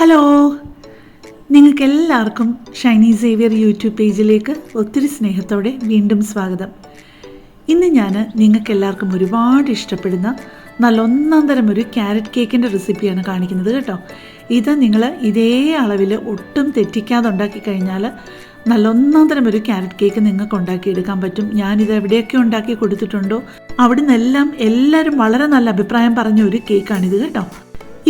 Hello നിങ്ങൾക്ക് എല്ലാവർക്കും Shiny Xavier YouTube പേജിലേക്ക് ഒത്തിരി സ്നേഹത്തോടെ വീണ്ടും സ്വാഗതം. ഇന്ന് ഞാൻ നിങ്ങൾക്ക് എല്ലാവർക്കും ഒരുപാട് ഇഷ്ടപ്പെടുന്ന നല്ല ഒന്നാം തരം ഒരു ക്യാരറ്റ് കേക്കിന്റെ റെസിപ്പിയാണ് കാണിക്കുന്നത് കേട്ടോ. ഇത് നിങ്ങൾ ഇതേ അളവിൽ ഒട്ടും തെറ്റിക്കാതെ ഉണ്ടാക്കി കഴിഞ്ഞാൽ നല്ല ഒന്നാം തരം ഒരു ക്യാരറ്റ് കേക്ക് നിങ്ങൾക്ക് ഉണ്ടാക്കിയെടുക്കാൻ പറ്റും. ഞാനിത് എവിടെയൊക്കെ ഉണ്ടാക്കി കൊടുത്തിട്ടുണ്ടോ അവിടെ നിന്നെല്ലാം എല്ലാവരും വളരെ നല്ല അഭിപ്രായം പറഞ്ഞ ഒരു കേക്കാണിത് കേട്ടോ.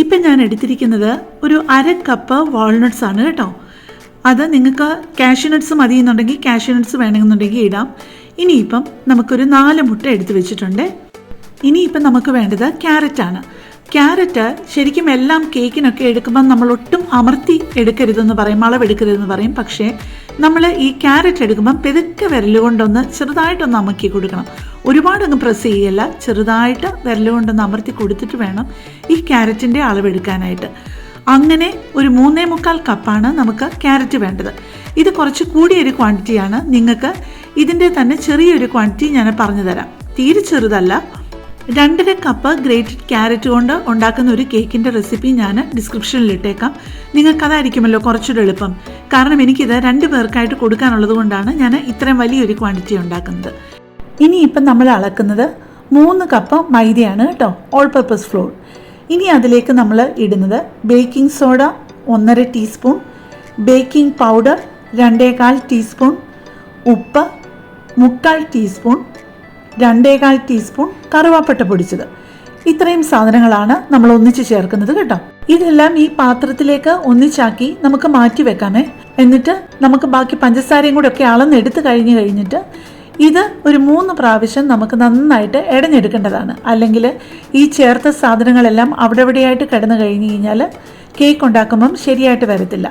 ഇപ്പം ഞാൻ എടുത്തിരിക്കുന്നത് ഒരു അര കപ്പ് വാൾനട്ട്സ് ആണ് കേട്ടോ. അത് നിങ്ങൾക്ക് കാഷ്യൂനട്ട്സ് മതി എന്നുണ്ടെങ്കിൽ കാഷ്യൂനട്ട്സ് വേണമെന്നുണ്ടെങ്കിൽ ഇടാം. ഇനിയിപ്പം നമുക്കൊരു നാല് മുട്ട എടുത്തു വെച്ചിട്ടുണ്ട്. ഇനിയിപ്പം നമുക്ക് വേണ്ടത് ക്യാരറ്റാണ് ആണ്. ക്യാരറ്റ് ശരിക്കും എല്ലാം കേക്കിനൊക്കെ എടുക്കുമ്പോൾ നമ്മൾ ഒട്ടും അമർത്തി എടുക്കരുതെന്ന് പറയും അളവെടുക്കരുതെന്ന് പറയും. പക്ഷേ നമ്മൾ ഈ ക്യാരറ്റ് എടുക്കുമ്പം പെതുക്കെ വിരലുകൊണ്ടൊന്ന് ചെറുതായിട്ടൊന്ന് അമക്കി കൊടുക്കണം. ഒരുപാട് അങ്ങ് പ്രസ് ചെയ്യല്ല ചെറുതായിട്ട് വിരലുകൊണ്ടൊന്ന് അമർത്തി കൊടുത്തിട്ട് വേണം ഈ ക്യാരറ്റിന്റെ അളവെടുക്കാനായിട്ട്. അങ്ങനെ ഒരു മൂന്നേ മുക്കാൽ കപ്പാണ് നമുക്ക് ക്യാരറ്റ് വേണ്ടത്. ഇത് കുറച്ച് കൂടിയൊരു ക്വാണ്ടിറ്റിയാണ്. നിങ്ങൾക്ക് ഇതിന്റെ തന്നെ ചെറിയൊരു ക്വാണ്ടിറ്റി ഞാൻ പറഞ്ഞു തരാം തീരെ ചെറുതല്ല രണ്ടര കപ്പ് ഗ്രേറ്റഡ് ക്യാരറ്റ് കൊണ്ട് ഉണ്ടാക്കുന്ന ഒരു കേക്കിന്റെ റെസിപ്പി ഞാൻ ഡിസ്ക്രിപ്ഷനിൽ ഇട്ടേക്കാം. നിങ്ങൾക്ക് അതായിരിക്കുമല്ലോ കുറച്ചുകൂടെ എളുപ്പം. കാരണം എനിക്കിത് രണ്ട് പേർക്കായിട്ട് കൊടുക്കാനുള്ളത് കൊണ്ടാണ് ഞാൻ ഇത്രയും വലിയൊരു ക്വാണ്ടിറ്റി ഉണ്ടാക്കുന്നത്. ഇനിയിപ്പം നമ്മൾ അളക്കുന്നത് മൂന്ന് കപ്പ് മൈദയാണ് കേട്ടോ ഓൾ പർപ്പസ് ഫ്ലോർ ഇനി അതിലേക്ക് നമ്മൾ ഇടുന്നത് ബേക്കിംഗ് സോഡ ഒന്നര ടീസ്പൂൺ ബേക്കിംഗ് പൗഡർ രണ്ടേകാൽ ടീസ്പൂൺ ഉപ്പ് മുക്കാൽ ടീസ്പൂൺ രണ്ടേകാൽ ടീസ്പൂൺ കറുവാപ്പട്ട പൊടിച്ചത്. ഇത്രയും സാധനങ്ങളാണ് നമ്മൾ ഒന്നിച്ച് ചേർക്കുന്നത് കേട്ടോ. ഇതെല്ലാം ഈ പാത്രത്തിലേക്ക് ഒന്നിച്ചാക്കി നമുക്ക് മാറ്റി വെക്കാമേ. എന്നിട്ട് നമുക്ക് ബാക്കി പഞ്ചസാരയും കൂടെ ഒക്കെ അളന്നെടുത്ത് കഴിഞ്ഞ് കഴിഞ്ഞിട്ട് ഇത് ഒരു മൂന്ന് പ്രാവശ്യം നമുക്ക് നന്നായിട്ട് ഇടഞ്ഞെടുക്കേണ്ടതാണ് അല്ലെങ്കിൽ ഈ ചേർത്ത സാധനങ്ങളെല്ലാം അവിടെ എവിടെയായിട്ട് കിടന്നു കഴിഞ്ഞ് കഴിഞ്ഞാൽ കേക്ക് ഉണ്ടാക്കുമ്പം ശരിയായിട്ട് വരത്തില്ല.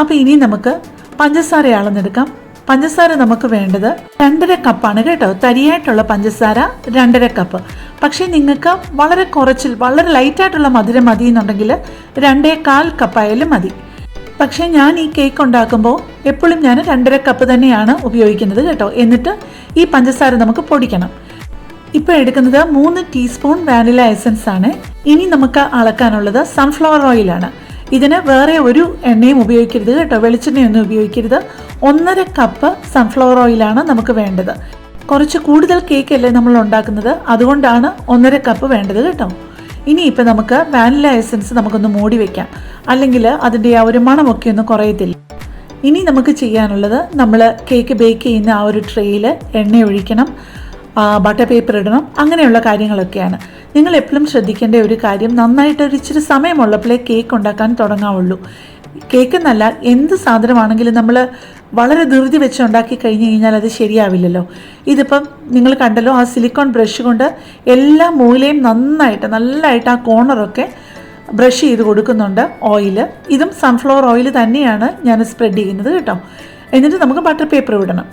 അപ്പോൾ ഇനി നമുക്ക് പഞ്ചസാര അളന്നെടുക്കാം. പഞ്ചസാര നമുക്ക് വേണ്ടത് രണ്ടര കപ്പാണ് കേട്ടോ. തരിയായിട്ടുള്ള പഞ്ചസാര രണ്ടര കപ്പ്. പക്ഷേ നിങ്ങൾക്ക് വളരെ കുറച്ചിൽ വളരെ ലൈറ്റായിട്ടുള്ള മധുരം മതി എന്നുണ്ടെങ്കിൽ രണ്ടേ കാൽ കപ്പായാലും മതി. പക്ഷേ ഞാൻ ഈ കേക്ക് ഉണ്ടാക്കുമ്പോൾ എപ്പോഴും ഞാൻ രണ്ടര കപ്പ് തന്നെയാണ് ഉപയോഗിക്കുന്നത് കേട്ടോ. എന്നിട്ട് ഈ പഞ്ചസാര നമുക്ക് പൊടിക്കണം. ഇപ്പോൾ എടുക്കുന്നത് മൂന്ന് ടീസ്പൂൺ വാനില എസൻസ് ആണ് ഇനി നമുക്ക് അളക്കാനുള്ളത് സൺഫ്ലവർ ഓയിലാണ്. ഇതിന് വേറെ ഒരു എണ്ണയും ഉപയോഗിക്കരുത് കേട്ടോ. വെളിച്ചെണ്ണയൊന്നും ഉപയോഗിക്കരുത്. ഒന്നര കപ്പ് സൺഫ്ലവർ ഓയിലാണ് നമുക്ക് വേണ്ടത്. കുറച്ച് കൂടുതൽ കേക്ക് അല്ലേ നമ്മൾ ഉണ്ടാക്കുന്നത്? അതുകൊണ്ടാണ് ഒന്നര കപ്പ് വേണ്ടത് കേട്ടോ. ഇനിയിപ്പോൾ നമുക്ക് വാനില എസൻസ് നമുക്കൊന്ന് മൂടി വെക്കാം. അല്ലെങ്കിൽ അതിന്റെ ആ ഒരു മണമൊക്കെ ഒന്ന് കുറയത്തില്ല. ഇനി നമുക്ക് ചെയ്യാനുള്ളത് നമ്മൾ കേക്ക് ബേക്ക് ചെയ്യുന്ന ആ ഒരു ട്രേയിൽ എണ്ണ ഒഴിക്കണം. ബട്ടർ പേപ്പർ ഇടണം. അങ്ങനെയുള്ള കാര്യങ്ങളൊക്കെയാണ്. നിങ്ങൾ എപ്പോഴും ശ്രദ്ധിക്കേണ്ട ഒരു കാര്യം നന്നായിട്ട് ഒരു ഇച്ചിരി സമയമുള്ളപ്പോഴേ കേക്ക് ഉണ്ടാക്കാൻ തുടങ്ങാവുള്ളൂ. കേക്ക് എന്നല്ല എന്ത് സാധനമാണെങ്കിലും നമ്മൾ വളരെ ധൃതി വെച്ച് ഉണ്ടാക്കി കഴിഞ്ഞ് കഴിഞ്ഞാൽ അത് ശരിയാവില്ലല്ലോ. ഇതിപ്പം നിങ്ങൾ കണ്ടല്ലോ ആ സിലിക്കോൺ ബ്രഷ് കൊണ്ട് എല്ലാ മൂലയും നന്നായിട്ട് നല്ലതായിട്ട് ആ കോർണറൊക്കെ ബ്രഷ് ചെയ്ത് കൊടുക്കുന്നുണ്ട് ഓയിൽ ഇതും സൺഫ്ലവർ ഓയിൽ തന്നെയാണ് ഞാൻ സ്പ്രെഡ് ചെയ്യുന്നത് കേട്ടോ. എന്നിട്ട് നമുക്ക് ബട്ടർ പേപ്പർ വിടണം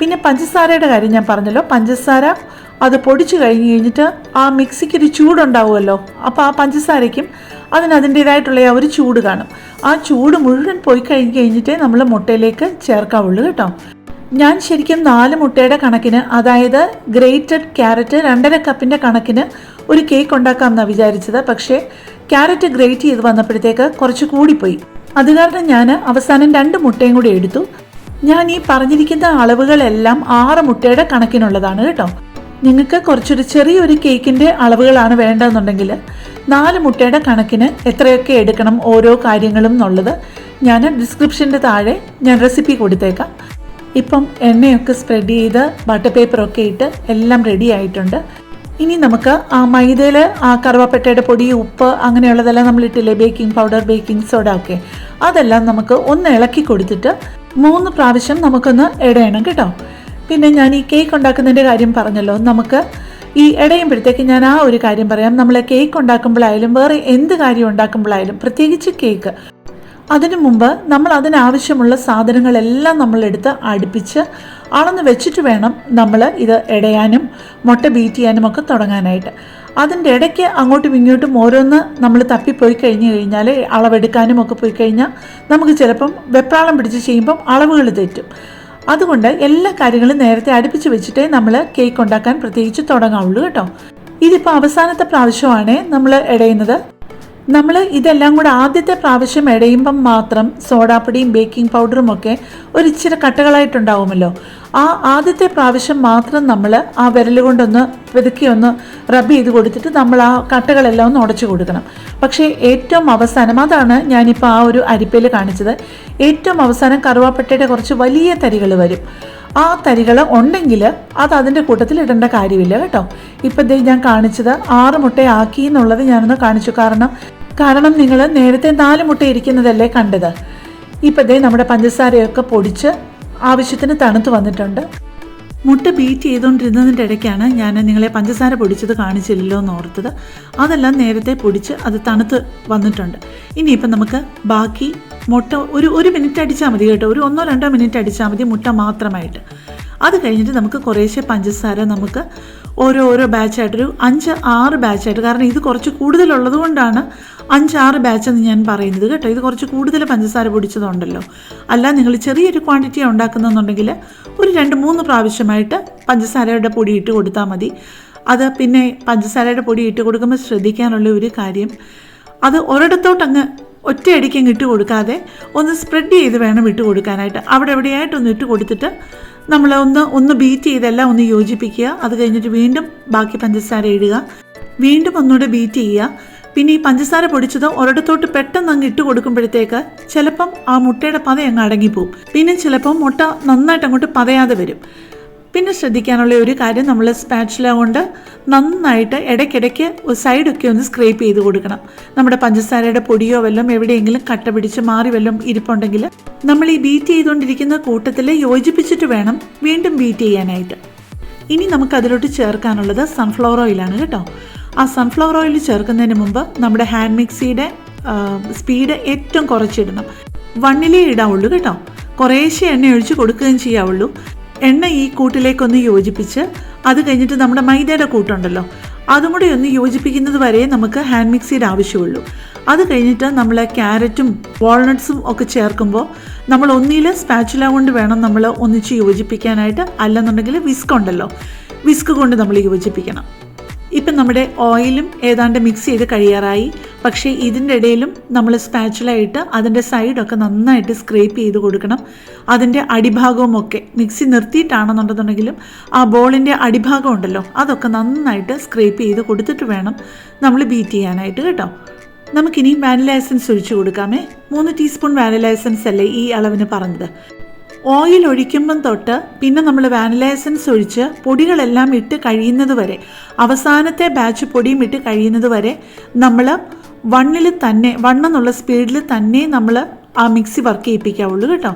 പിന്നെ പഞ്ചസാരയുടെ കാര്യം ഞാൻ പറഞ്ഞല്ലോ. പഞ്ചസാര അത് പൊടിച്ചു കഴിഞ്ഞ് കഴിഞ്ഞിട്ട് ആ മിക്സിക്ക് ഒരു ചൂടുണ്ടാവുമല്ലോ. അപ്പോൾ ആ പഞ്ചസാരയ്ക്കും അതിന് അതിന്റേതായിട്ടുള്ള ആ ഒരു ചൂട് കാണും. ആ ചൂട് മുഴുവൻ പോയി കഴിഞ്ഞ് കഴിഞ്ഞിട്ടേ നമ്മൾ മുട്ടയിലേക്ക് ചേർക്കാവുള്ളൂ കേട്ടോ. ഞാൻ ശരിക്കും നാല് മുട്ടയുടെ കണക്കിന് അതായത് ഗ്രേറ്റഡ് ക്യാരറ്റ് രണ്ടര കപ്പിന്റെ കണക്കിന് ഒരു കേക്ക് ഉണ്ടാക്കാമെന്നാണ് വിചാരിച്ചത്. പക്ഷേ ക്യാരറ്റ് ഗ്രേറ്റ് ചെയ്ത് വന്നപ്പോഴത്തേക്ക് കുറച്ച് കൂടിപ്പോയി. അത് കാരണം ഞാൻ അവസാനം രണ്ട് മുട്ടയും കൂടി എടുത്തു. ഞാൻ ഈ പറഞ്ഞിരിക്കുന്ന അളവുകളെല്ലാം ആറ് മുട്ടയുടെ കണക്കിനുള്ളതാണ് കേട്ടോ. നിങ്ങൾക്ക് കുറച്ചൊരു ചെറിയൊരു കേക്കിന്റെ അളവുകളാണ് വേണ്ടതെന്നുണ്ടെങ്കിൽ നാല് മുട്ടയുടെ കണക്കിന് എത്രയൊക്കെ എടുക്കണം ഓരോ കാര്യങ്ങളും എന്നുള്ളത് ഞാൻ ഡിസ്ക്രിപ്ഷന്റെ താഴെ ഞാൻ റെസിപ്പി കൊടുത്തേക്കാം. ഇപ്പം എണ്ണയൊക്കെ സ്പ്രെഡ് ചെയ്ത് ബട്ടർ പേപ്പറൊക്കെ ഇട്ട് എല്ലാം റെഡി ആയിട്ടുണ്ട്. ഇനി നമുക്ക് ആ മൈദയിൽ ആ കറുവപ്പട്ടയുടെ പൊടി ഉപ്പ് അങ്ങനെയുള്ളതെല്ലാം നമ്മൾ ഇട്ടില്ലേ? ബേക്കിംഗ് പൗഡർ ബേക്കിംഗ് സോഡ ഒക്കെ. അതെല്ലാം നമുക്ക് ഒന്ന് ഇളക്കി കൊടുത്തിട്ട് മൂന്ന് പ്രാവശ്യം നമുക്കൊന്ന് ഇടയണം കേട്ടോ. പിന്നെ ഞാൻ ഈ കേക്ക് ഉണ്ടാക്കുന്നതിന്റെ കാര്യം പറഞ്ഞല്ലോ. നമുക്ക് ഈ ഇടയുമ്പോഴത്തേക്ക് ഞാൻ ആ ഒരു കാര്യം പറയാം. നമ്മൾ കേക്ക് ഉണ്ടാക്കുമ്പോഴായാലും വേറെ എന്ത് കാര്യം ഉണ്ടാക്കുമ്പോഴായാലും പ്രത്യേകിച്ച് കേക്ക് അതിനു മുമ്പ് നമ്മൾ അതിനാവശ്യമുള്ള സാധനങ്ങളെല്ലാം നമ്മളെടുത്ത് അടുപ്പിച്ച് അളന്ന് വെച്ചിട്ട് വേണം നമ്മൾ ഇത് ഇടയാനും മുട്ട ബീറ്റ് ചെയ്യാനും ഒക്കെ തുടങ്ങാനായിട്ട്. അതിന്റെ ഇടയ്ക്ക് അങ്ങോട്ടും ഇങ്ങോട്ടും ഓരോന്ന് നമ്മൾ തപ്പിപ്പോയി കഴിഞ്ഞു കഴിഞ്ഞാൽ അളവെടുക്കാനും ഒക്കെ പോയി കഴിഞ്ഞാൽ നമുക്ക് ചിലപ്പം വെപ്രാളം പിടിച്ച് ചെയ്യുമ്പം അളവുകൾ തെറ്റും. അതുകൊണ്ട് എല്ലാ കാര്യങ്ങളും നേരത്തെ അടുപ്പിച്ച് വെച്ചിട്ടേ നമ്മൾ കേക്ക് ഉണ്ടാക്കാൻ പ്രത്യേകിച്ച് തുടങ്ങാവുള്ളൂ കേട്ടോ. ഇതിപ്പോൾ അവസാനത്തെ പ്രാവശ്യമാണ് നമ്മൾ ഇടയുന്നത്. നമ്മൾ ഇതെല്ലാം കൂടെ ആദ്യത്തെ പ്രാവശ്യം ഇടയുമ്പം മാത്രം സോഡാപ്പൊടിയും ബേക്കിംഗ് പൗഡറും ഒക്കെ ഒരു ഇച്ചിരി കട്ടകളായിട്ടുണ്ടാവുമല്ലോ. ആ ആദ്യത്തെ പ്രാവശ്യം മാത്രം നമ്മൾ ആ വിരൽ കൊണ്ടൊന്ന് പെതുക്കി ഒന്ന് റബ്ബ് ചെയ്ത് കൊടുത്തിട്ട് നമ്മൾ ആ കട്ടകളെല്ലാം ഒന്ന് ഉടച്ചു കൊടുക്കണം. പക്ഷേ ഏറ്റവും അവസാനം അതാണ് ഞാനിപ്പോൾ ആ ഒരു അരിപ്പയിൽ കാണിച്ചത്. ഏറ്റവും അവസാനം കറുവാപ്പട്ടയുടെ കുറച്ച് വലിയ തരികൾ വരും. ആ തരികൾ ഉണ്ടെങ്കിൽ അത് അതിന്റെ കൂട്ടത്തിൽ ഇടേണ്ട കാര്യമില്ല കേട്ടോ. ഇപ്പം ദേ ഞാൻ കാണിച്ചത് ആറ് മുട്ടയാക്കി എന്നുള്ളത് ഞാനൊന്ന് കാണിച്ചു. കാരണം കാരണം നിങ്ങൾ നേരത്തെ നാല് മുട്ട ഇരിക്കുന്നതല്ലേ കണ്ടത്? ഇപ്പം ദേ നമ്മുടെ പഞ്ചസാരയൊക്കെ പൊടിച്ച് ആവശ്യത്തിന് തണുത്ത് വന്നിട്ടുണ്ട്. മുട്ട ബീറ്റ് ചെയ്തുകൊണ്ടിരുന്നതിന്റെ ഇടയ്ക്കാണ് ഞാൻ നിങ്ങളെ പഞ്ചസാര പൊടിച്ചത് കാണിച്ചില്ലല്ലോ എന്ന് ഓർത്തത്. അതെല്ലാം നേരത്തെ പൊടിച്ച് അത് തണുത്ത് വന്നിട്ടുണ്ട്. ഇനിയിപ്പം നമുക്ക് ബാക്കി മുട്ട ഒരു ഒരു മിനിറ്റ് അടിച്ചാൽ മതി കേട്ടോ. ഒരു ഒന്നോ രണ്ടോ മിനിറ്റ് അടിച്ചാൽ മതി മുട്ട മാത്രമായിട്ട്. അത് കഴിഞ്ഞിട്ട് നമുക്ക് കുറേശ്ശെ പഞ്ചസാര നമുക്ക് ഓരോ ഓരോ ബാച്ചായിട്ടൊരു അഞ്ച് ആറ് ബാച്ചായിട്ട്. കാരണം ഇത് കുറച്ച് കൂടുതലുള്ളത് കൊണ്ടാണ് അഞ്ചാറ് ബാച്ച് എന്ന് ഞാൻ പറയുന്നത് കേട്ടോ. ഇത് കുറച്ച് കൂടുതൽ പഞ്ചസാര പൊടിച്ചതുണ്ടല്ലോ. അല്ല നിങ്ങൾ ചെറിയൊരു ക്വാണ്ടിറ്റി ഉണ്ടാക്കുന്നെന്നുണ്ടെങ്കിൽ ഒരു രണ്ട് മൂന്ന് പ്രാവശ്യമായിട്ട് പഞ്ചസാരയുടെ പൊടി ഇട്ട് കൊടുത്താൽ മതി. അത് പിന്നെ പഞ്ചസാരയുടെ പൊടി ഇട്ട് കൊടുക്കുമ്പോൾ ശ്രദ്ധിക്കാനുള്ള ഒരു കാര്യം അത് ഒരിടത്തോട്ടങ്ങ് ഒറ്റയടിക്ക് ഇട്ട് കൊടുക്കാതെ ഒന്ന് സ്പ്രെഡ് ചെയ്ത് വേണം ഇട്ട് കൊടുക്കാനായിട്ട്. അവിടെ എവിടെയായിട്ടൊന്ന് ഇട്ട് കൊടുത്തിട്ട് നമ്മൾ ഒന്ന് ഒന്ന് ബീറ്റ് ചെയ്തെല്ലാം ഒന്ന് യോജിപ്പിക്കുക. അത് കഴിഞ്ഞിട്ട് വീണ്ടും ബാക്കി പഞ്ചസാര ഇടുക. വീണ്ടും ഒന്നുകൂടെ ബീറ്റ് ചെയ്യുക. പിന്നെ ഈ പഞ്ചസാര പൊടിച്ചത് ഒരിടത്തോട്ട് പെട്ടെന്ന് അങ്ങ് ഇട്ട് കൊടുക്കുമ്പോഴത്തേക്ക് ചിലപ്പം ആ മുട്ടയുടെ പത അങ്ങ് അടങ്ങിപ്പോവും. പിന്നെ ചിലപ്പം മുട്ട നന്നായിട്ട് അങ്ങോട്ട് പതയാതെ വരും. പിന്നെ ശ്രദ്ധിക്കാനുള്ള ഒരു കാര്യം നമ്മൾ സ്പാച്ചുല കൊണ്ട് നന്നായിട്ട് ഇടയ്ക്കിടയ്ക്ക് സൈഡൊക്കെ ഒന്ന് സ്ക്രേപ്പ് ചെയ്ത് കൊടുക്കണം. നമ്മുടെ പഞ്ചസാരയുടെ പൊടിയോ വല്ലതും എവിടെയെങ്കിലും കട്ട പിടിച്ച് മാറി വല്ലതും ഇരിപ്പുണ്ടെങ്കിൽ നമ്മൾ ഈ ബീറ്റ് ചെയ്തുകൊണ്ടിരിക്കുന്ന കൂട്ടത്തിൽ യോജിപ്പിച്ചിട്ട് വേണം വീണ്ടും ബീറ്റ് ചെയ്യാനായിട്ട്. ഇനി നമുക്ക് അതിലോട്ട് ചേർക്കാനുള്ളത് സൺഫ്ലവർ ഓയിലാണ് കേട്ടോ. ആ സൺഫ്ലവർ ഓയിൽ ചേർക്കുന്നതിന് മുമ്പ് നമ്മുടെ ഹാൻഡ് മിക്സിയുടെ സ്പീഡ് ഏറ്റവും കുറച്ചിടണം. വണ്ണിലേ ഇടാവുള്ളൂ കേട്ടോ. കുറേശ്ശെ എണ്ണ ഒഴിച്ച് കൊടുക്കുകയും ചെയ്യാവുള്ളൂ. എണ്ണ ഈ കൂട്ടിലേക്കൊന്ന് യോജിപ്പിച്ച് അത് കഴിഞ്ഞിട്ട് നമ്മുടെ മൈദയുടെ കൂട്ടുണ്ടല്ലോ. അതും കൂടി ഒന്ന് യോജിപ്പിക്കുന്നത് വരെ നമുക്ക് ഹാൻഡ് മിക്സിയുടെ ആവശ്യമുള്ളൂ. അത് കഴിഞ്ഞിട്ട് നമ്മൾ ക്യാരറ്റും വാൾനട്ട്സും ഒക്കെ ചേർക്കുമ്പോൾ നമ്മൾ ഒന്നിൽ സ്പാച്ചുല കൊണ്ട് വേണം നമ്മൾ ഒന്നിച്ച് യോജിപ്പിക്കാനായിട്ട്. അല്ലെന്നുണ്ടെങ്കിൽ വിസ്ക് ഉണ്ടല്ലോ. വിസ്ക് കൊണ്ട് നമ്മൾ യോജിപ്പിക്കണം. ഇപ്പം നമ്മുടെ ഓയിലും ഏതാണ്ട് മിക്സ് ചെയ്ത് കഴിയാറായി. പക്ഷേ ഇതിന്റെ ഇടയിലും നമ്മൾ സ്പാച്ചുലായിട്ട് അതിന്റെ സൈഡൊക്കെ നന്നായിട്ട് സ്ക്രേപ്പ് ചെയ്ത് കൊടുക്കണം. അതിന്റെ അടിഭാഗവുമൊക്കെ മിക്സി നിർത്തിയിട്ടാണെന്നുണ്ടെന്നുണ്ടെങ്കിലും ആ ബോളിന്റെ അടിഭാഗം ഉണ്ടല്ലോ അതൊക്കെ നന്നായിട്ട് സ്ക്രേപ്പ് ചെയ്ത് കൊടുത്തിട്ട് വേണം നമ്മൾ ബീറ്റ് ചെയ്യാനായിട്ട് കേട്ടോ. നമുക്കിനി വാനില എസൻസ് ഒഴിച്ചു കൊടുക്കാമേ. മൂന്ന് ടീസ്പൂൺ വാനില എസൻസ് അല്ലേ ഈ അളവിന് പറഞ്ഞത്? ഓയിൽ ഒഴിക്കുമ്പം തൊട്ട് പിന്നെ നമ്മൾ വാനില എസൻസ് ഒഴിച്ച് പൊടികളെല്ലാം ഇട്ട് കഴിയുന്നത് വരെ അവസാനത്തെ ബാച്ച് പൊടിയും ഇട്ട് കഴിയുന്നത് വരെ നമ്മൾ വണ്ണിൽ തന്നെ വണ്ണെന്നുള്ള സ്പീഡിൽ തന്നെ നമ്മൾ ആ മിക്സി വർക്ക് ചെയ്യിപ്പിക്കാവുള്ളൂ കേട്ടോ.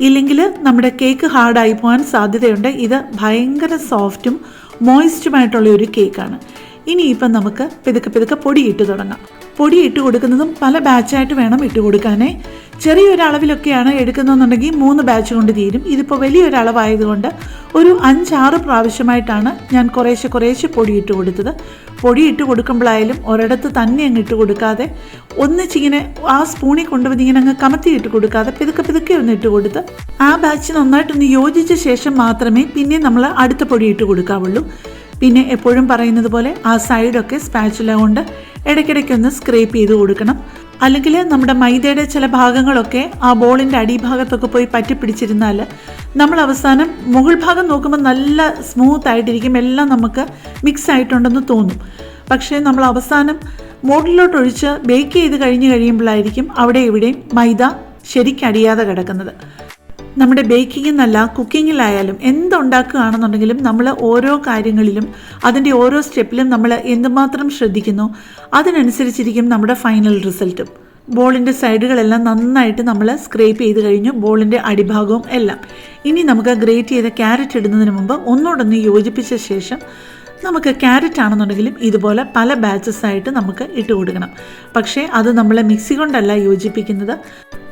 ഇല്ലെങ്കിൽ നമ്മുടെ കേക്ക് ഹാർഡായി പോകാൻ സാധ്യതയുണ്ട്. ഇത് ഭയങ്കര സോഫ്റ്റും മോയിസ്റ്റുമായിട്ടുള്ള ഒരു കേക്കാണ്. ഇനിയിപ്പം നമുക്ക് പിതുക്കെ പിതുക്കെ പൊടി ഇട്ട് തുടങ്ങാം. പൊടി ഇട്ട് കൊടുക്കുന്നതും പല ബാച്ചായിട്ട് വേണം ഇട്ട് കൊടുക്കാനേ. ചെറിയൊരളവിലൊക്കെയാണ് എടുക്കുന്നതെന്നുണ്ടെങ്കിൽ മൂന്ന് ബാച്ച് കൊണ്ട് തീരും. ഇതിപ്പോൾ വലിയൊരളവായതുകൊണ്ട് ഒരു അഞ്ചാറ് പ്രാവശ്യമായിട്ടാണ് ഞാൻ കുറേശ്ശെ കുറേശ്ശെ പൊടി ഇട്ട് കൊടുത്തത്. പൊടി ഇട്ട് കൊടുക്കുമ്പോഴായാലും ഒരിടത്ത് തന്നെ അങ്ങ് ഇട്ട് കൊടുക്കാതെ ഒന്നിച്ചിങ്ങനെ ആ സ്പൂണിൽ കൊണ്ടുവന്ന് ഇങ്ങനെ അങ്ങ് കമത്തി ഇട്ട് കൊടുക്കാതെ പിതുക്കെ പിതുക്കെ ഒന്ന് ഇട്ട് കൊടുത്ത് ആ ബാച്ച് നന്നായിട്ടൊന്ന് യോജിച്ച ശേഷം മാത്രമേ പിന്നെ നമ്മൾ അടുത്ത പൊടി ഇട്ട് കൊടുക്കാവുള്ളൂ. പിന്നെ എപ്പോഴും പറയുന്നത് പോലെ ആ സൈഡൊക്കെ സ്പാച്ചുല കൊണ്ട് ഇടയ്ക്കിടയ്ക്കൊന്ന് സ്ക്രേപ്പ് ചെയ്ത് കൊടുക്കണം. അല്ലെങ്കിൽ നമ്മുടെ മൈദയുടെ ചില ഭാഗങ്ങളൊക്കെ ആ ബോളിന്റെ അടിഭാഗത്തൊക്കെ പോയി പറ്റി പിടിച്ചിരുന്നാൽ നമ്മൾ അവസാനം മുകൾ ഭാഗം നോക്കുമ്പോൾ നല്ല സ്മൂത്ത് ആയിട്ടിരിക്കും. എല്ലാം നമുക്ക് മിക്സ് ആയിട്ടുണ്ടെന്ന് തോന്നും. പക്ഷേ നമ്മൾ അവസാനം മോഡിലോട്ട് ഒഴിച്ച് ബേക്ക് ചെയ്ത് കഴിഞ്ഞ് കഴിയുമ്പോഴായിരിക്കും അവിടെ ഇവിടെയും മൈദ ശരിക്കടിയാതെ കിടക്കുന്നത്. നമ്മുടെ ബേക്കിംഗ് എന്നല്ല കുക്കിങ്ങിലായാലും എന്തുണ്ടാക്കുകയാണെന്നുണ്ടെങ്കിലും നമ്മൾ ഓരോ കാര്യങ്ങളിലും അതിന്റെ ഓരോ സ്റ്റെപ്പിലും നമ്മൾ എന്തുമാത്രം ശ്രദ്ധിക്കുന്നു അതിനനുസരിച്ചിരിക്കും നമ്മുടെ ഫൈനൽ റിസൾട്ടും. ബോളിന്റെ സൈഡുകളെല്ലാം നന്നായിട്ട് നമ്മൾ സ്ക്രേപ്പ് ചെയ്ത് കഴിഞ്ഞു ബോളിന്റെ അടിഭാഗവും എല്ലാം. ഇനി നമുക്ക് ഗ്രേറ്റ് ചെയ്ത ക്യാരറ്റ് ഇടുന്നതിന് മുമ്പ് ഒന്നോടൊന്ന് യോജിപ്പിച്ച ശേഷം നമുക്ക് ക്യാരറ്റ് ആണെന്നുണ്ടെങ്കിലും ഇതുപോലെ പല ബാച്ചസ് ആയിട്ട് നമുക്ക് ഇട്ട് കൊടുക്കണം. പക്ഷേ അത് നമ്മൾ മിക്സി കൊണ്ടല്ല യോജിപ്പിക്കുന്നത്.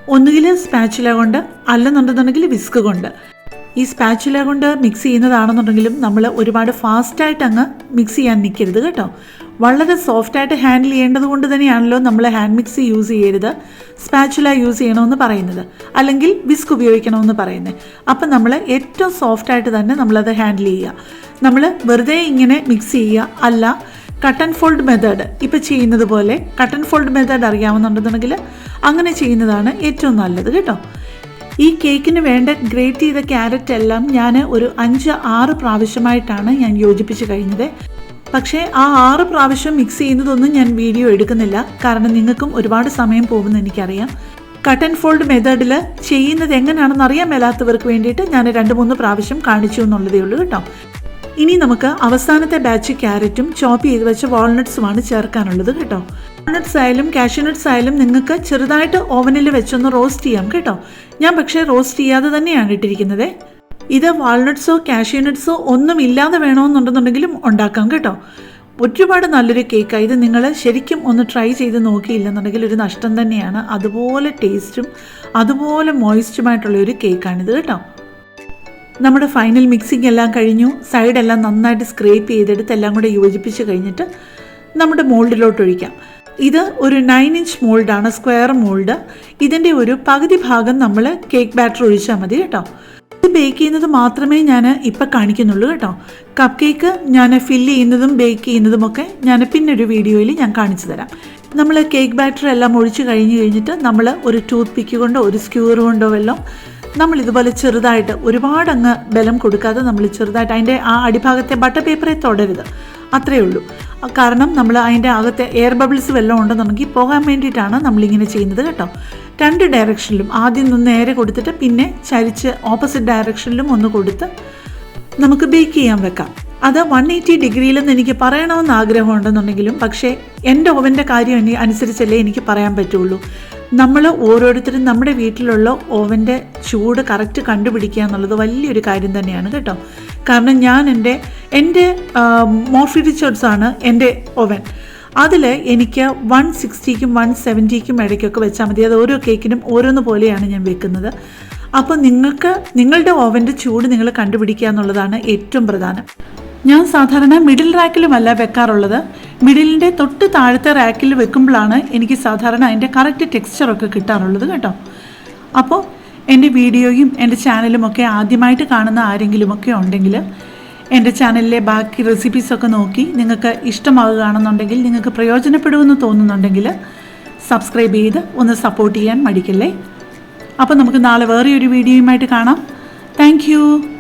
ഒന്നുകിൽ സ്പാച്ചുല കൊണ്ട് അല്ലെന്നുണ്ടെന്നുണ്ടെങ്കിൽ വിസ്ക് കൊണ്ട്. ഈ സ്പാച്ചുല കൊണ്ട് മിക്സ് ചെയ്യുന്നതാണെന്നുണ്ടെങ്കിലും നമ്മൾ ഒരുപാട് ഫാസ്റ്റായിട്ട് അങ്ങ് മിക്സ് ചെയ്യാൻ നിൽക്കരുത് കേട്ടോ. വളരെ സോഫ്റ്റായിട്ട് ഹാൻഡിൽ ചെയ്യേണ്ടത് കൊണ്ട് തന്നെയാണല്ലോ നമ്മൾ ഹാൻഡ് മിക്സി യൂസ് ചെയ്യരുത്. സ്പാച്ചുല യൂസ് ചെയ്യണമെന്ന് പറയുന്നത്. അല്ലെങ്കിൽ വിസ്ക് ഉപയോഗിക്കണമെന്ന് പറയുന്നത് അപ്പം നമ്മൾ ഏറ്റവും സോഫ്റ്റായിട്ട് തന്നെ നമ്മളത് ഹാൻഡിൽ ചെയ്യുക. നമ്മൾ വെറുതെ ഇങ്ങനെ മിക്സ് ചെയ്യുക അല്ല കട്ട് ആൻഡ് ഫോൾഡ് മെത്തേഡ് ഇപ്പോൾ ചെയ്യുന്നത് പോലെ കട്ട് ആൻഡ് ഫോൾഡ് മെത്തേഡ് അറിയാവുന്നുണ്ടെന്നുണ്ടെങ്കിൽ അങ്ങനെ ചെയ്യുന്നതാണ് ഏറ്റവും നല്ലത് കേട്ടോ. ഈ കേക്കിന് വേണ്ട ഗ്രേറ്റ് ചെയ്ത ക്യാരറ്റ് എല്ലാം ഞാൻ ഒരു അഞ്ച് ആറ് പ്രാവശ്യമായിട്ടാണ് ഞാൻ യോജിപ്പിച്ച് കഴിഞ്ഞത്. പക്ഷേ ആ ആറ് പ്രാവശ്യം മിക്സ് ചെയ്യുന്നതൊന്നും ഞാൻ വീഡിയോ എടുക്കുന്നില്ല. കാരണം നിങ്ങൾക്കും ഒരുപാട് സമയം പോകുമെന്ന് എനിക്കറിയാം. കട്ട് ആൻഡ് ഫോൾഡ് മെത്തേഡിൽ ചെയ്യുന്നത് എങ്ങനെയാണെന്ന് അറിയാൻ മേലാത്തവർക്ക് വേണ്ടിയിട്ട് ഞാൻ രണ്ട് മൂന്ന് പ്രാവശ്യം കാണിച്ചു എന്നുള്ളതേ ഉള്ളൂ കേട്ടോ. ഇനി നമുക്ക് അവസാനത്തെ ബാച്ച് ക്യാരറ്റും ചോപ്പ് ചെയ്ത് വെച്ച വാൾനട്ട്സുമാണ് ചേർക്കാനുള്ളത് കേട്ടോ. വാൾനട്ട്സ് ആയാലും കാഷ്യൂനട്ട്സ് ആയാലും നിങ്ങൾക്ക് ചെറുതായിട്ട് ഓവനിൽ വെച്ചൊന്ന് റോസ്റ്റ് ചെയ്യാം കേട്ടോ. ഞാൻ പക്ഷേ റോസ്റ്റ് ചെയ്യാതെ തന്നെയാണ് ഇട്ടിരിക്കുന്നത്. ഇത് വാൾനട്ട്സോ കാഷ്യൂനട്ട്സോ ഒന്നും ഇല്ലാതെ വേണമെന്നുണ്ടെന്നുണ്ടെങ്കിലും ഉണ്ടാക്കാം കേട്ടോ. ഒരുപാട് നല്ലൊരു കേക്കാണ് ഇത് നിങ്ങൾ ശരിക്കും ഒന്ന് ട്രൈ ചെയ്ത് നോക്കിയില്ലെന്നുണ്ടെങ്കിൽ ഒരു നഷ്ടം തന്നെയാണ്. അതുപോലെ ടേസ്റ്റും അതുപോലെ മോയിസ്റ്റുമായിട്ടുള്ള ഒരു കേക്കാണിത് കേട്ടോ. നമ്മുടെ ഫൈനൽ മിക്സിംഗ് എല്ലാം കഴിഞ്ഞു. സൈഡെല്ലാം നന്നായിട്ട് സ്ക്രേപ്പ് ചെയ്തെടുത്ത് എല്ലാം കൂടെ യോജിപ്പിച്ച് കഴിഞ്ഞിട്ട് നമ്മുടെ മോൾഡിലോട്ട് ഒഴിക്കാം. ഇത് ഒരു നയൻ ഇഞ്ച് മോൾഡാണ് സ്ക്വയർ മോൾഡ് ഇതിന്റെ ഒരു പകുതി ഭാഗം നമ്മൾ കേക്ക് ബാറ്റർ ഒഴിച്ചാൽ മതി കേട്ടോ. ഇത് ബേക്ക് ചെയ്യുന്നത് മാത്രമേ ഞാൻ ഇപ്പം കാണിക്കുന്നുള്ളൂ കേട്ടോ. കപ്പ് കേക്ക് ഞാൻ ഫില്ല് ചെയ്യുന്നതും ബേക്ക് ചെയ്യുന്നതുമൊക്കെ ഞാൻ പിന്നൊരു വീഡിയോയിൽ ഞാൻ കാണിച്ചു തരാം. നമ്മൾ കേക്ക് ബാറ്റർ എല്ലാം ഒഴിച്ച് കഴിഞ്ഞ് കഴിഞ്ഞിട്ട് നമ്മൾ ഒരു ടൂത്ത് പിക്ക് കൊണ്ടോ ഒരു സ്ക്യൂർ കൊണ്ടോ വല്ലതും നമ്മൾ ഇതുപോലെ ചെറുതായിട്ട് ഒരുപാട് അങ്ങ് ബലം കൊടുക്കാതെ നമ്മൾ ചെറുതായിട്ട് അതിന്റെ ആ അടിഭാഗത്തെ ബട്ടർ പേപ്പറെ തൊടരുത്. അത്രയേ ഉള്ളൂ. കാരണം നമ്മൾ അതിന്റെ അകത്തെ എയർ ബബിൾസ് വെള്ളം ഉണ്ടെന്നുണ്ടെങ്കിൽ പോകാൻ വേണ്ടിയിട്ടാണ് നമ്മളിങ്ങനെ ചെയ്യുന്നത് കേട്ടോ. രണ്ട് ഡയറക്ഷനിലും ആദ്യം ഒന്ന് നേരെ കൊടുത്തിട്ട് പിന്നെ ചരിച്ച് ഓപ്പോസിറ്റ് ഡയറക്ഷനിലും ഒന്ന് കൊടുത്ത് നമുക്ക് ബേക്ക് ചെയ്യാൻ വെക്കാം. അത് വൺ എയ്റ്റി ഡിഗ്രിയിലെന്ന് എനിക്ക് പറയണമെന്ന് ആഗ്രഹമുണ്ടെന്നുണ്ടെങ്കിലും പക്ഷേ എന്റെ ഓവന്റെ കാര്യം അനുസരിച്ചല്ലേ എനിക്ക് പറയാൻ പറ്റുള്ളൂ. നമ്മൾ ഓരോരുത്തരും നമ്മുടെ വീട്ടിലുള്ള ഓവന്റെ ചൂട് കറക്റ്റ് കണ്ടുപിടിക്കുക എന്നുള്ളത് വലിയൊരു കാര്യം തന്നെയാണ് കേട്ടോ. കാരണം ഞാൻ എന്റെ എന്റെ മോർഫി റിച്ചർഡ്സ് ആണ് എന്റെ ഓവൻ അതിൽ എനിക്ക് വൺ സിക്സ്റ്റിക്കും വൺ സെവന്റിക്കും ഇടയ്ക്കൊക്കെ വെച്ചാൽ മതി. അത് ഓരോ കേക്കിനും ഓരോന്ന് പോലെയാണ് ഞാൻ വെക്കുന്നത്. അപ്പോൾ നിങ്ങൾക്ക് നിങ്ങളുടെ ഓവന്റെ ചൂട് നിങ്ങൾ കണ്ടുപിടിക്കുക എന്നുള്ളതാണ് ഏറ്റവും പ്രധാനം. ഞാൻ സാധാരണ മിഡിൽ റാക്കിലുമല്ല വെക്കാറുള്ളത്. മിഡിലിന്റെ തൊട്ട് താഴത്തെ റാക്കിൽ വെക്കുമ്പോഴാണ് എനിക്ക് സാധാരണ അതിന്റെ കറക്റ്റ് ടെക്സ്ചറൊക്കെ കിട്ടാറുള്ളത് കേട്ടോ. അപ്പോൾ എന്റെ വീഡിയോയും എന്റെ ചാനലും ഒക്കെ ആദ്യമായിട്ട് കാണുന്ന ആരെങ്കിലുമൊക്കെ ഉണ്ടെങ്കിൽ എന്റെ ചാനലിലെ ബാക്കി റെസിപ്പീസൊക്കെ നോക്കി നിങ്ങൾക്ക് ഇഷ്ടമാവുകയാണെന്നുണ്ടെങ്കിൽ നിങ്ങൾക്ക് പ്രയോജനപ്പെടുമെന്ന് തോന്നുന്നുണ്ടെങ്കിൽ സബ്സ്ക്രൈബ് ചെയ്ത് ഒന്ന് സപ്പോർട്ട് ചെയ്യാൻ മടിക്കല്ലേ? അപ്പോൾ നമുക്ക് നാളെ വേറെ ഒരു വീഡിയോയുമായിട്ട് കാണാം. താങ്ക്